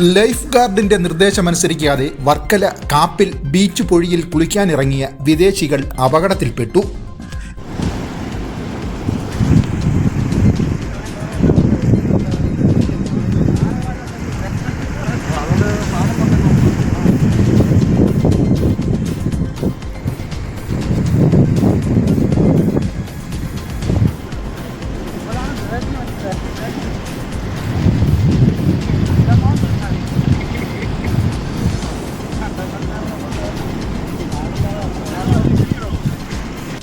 Life ഗാർഡിന്റെ നിർദ്ദേശമനുസരിക്കാതെ Varkala Kappil beach പൊഴിയിൽ കുളിക്കാനിറങ്ങിയ വിദേശികൾ അപകടത്തിൽപ്പെട്ടു.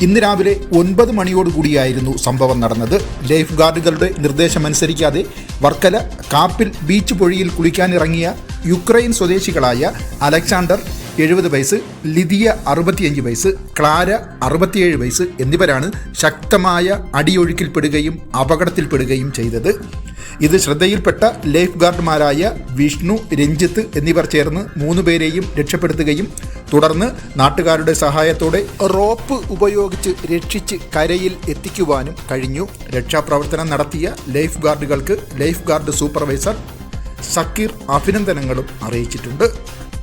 ഇന്ന് രാവിലെ ഒൻപത് മണിയോടുകൂടിയായിരുന്നു സംഭവം നടന്നത്. ലൈഫ് ഗാർഡുകളുടെ നിർദ്ദേശമനുസരിക്കാതെ വർക്കല കാപ്പിൽ ബീച്ച് പൊഴിയിൽ കുളിക്കാനിറങ്ങിയ യുക്രൈൻ സ്വദേശികളായ അലക്സാണ്ടർ എഴുപത് വയസ്സ് ലിതിയ അറുപത്തിയഞ്ച് വയസ്സ് ക്ലാര അറുപത്തിയേഴ് വയസ്സ് എന്നിവരാണ് ശക്തമായ അടിയൊഴുക്കിൽപ്പെടുകയും അപകടത്തിൽപ്പെടുകയും ചെയ്തത്. ഇത് ശ്രദ്ധയിൽപ്പെട്ട ലൈഫ് ഗാർഡുമാരായ വിഷ്ണു രഞ്ജിത്ത് എന്നിവർ ചേർന്ന് മൂന്ന് പേരെയും രക്ഷപ്പെടുത്തുകയും തുടർന്ന് നാട്ടുകാരുടെ സഹായത്തോടെ റോപ്പ് ഉപയോഗിച്ച് രക്ഷിച്ച് കരയിൽ എത്തിക്കുവാനും കഴിഞ്ഞു. രക്ഷാപ്രവർത്തനം നടത്തിയ ലൈഫ് ഗാർഡുകൾക്ക് ലൈഫ് ഗാർഡ് സൂപ്പർവൈസർ സക്കീർ അഭിനന്ദനങ്ങളും അറിയിച്ചിട്ടുണ്ട്.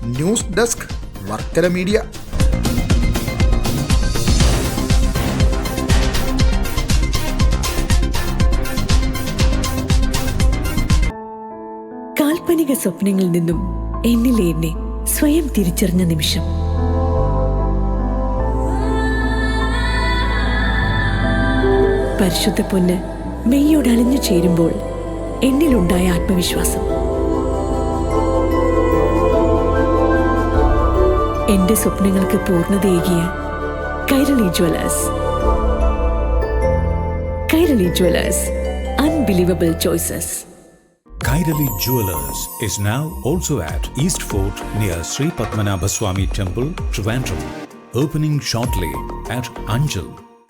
News desk Varkala media. സ്വപ്നങ്ങളിൽ നിന്നും എന്നിലേ എന്നെ സ്വയം തിരിച്ചറിഞ്ഞ നിമിഷം. പരിശുദ്ധ പൊന്ന് മെയ്യോട് അലിഞ്ഞു ചേരുമ്പോൾ എന്നിലുണ്ടായ ആത്മവിശ്വാസം. എന്റെ സ്വപ്നങ്ങൾക്ക് പൂർണതയേകിയ Kairali jewellers. Kairali jewellers unbelievable choices Kairali Jewelers is now also at East Fort near Sri Padmanabha Swami Temple, Trivandrum. Opening shortly at Anjal,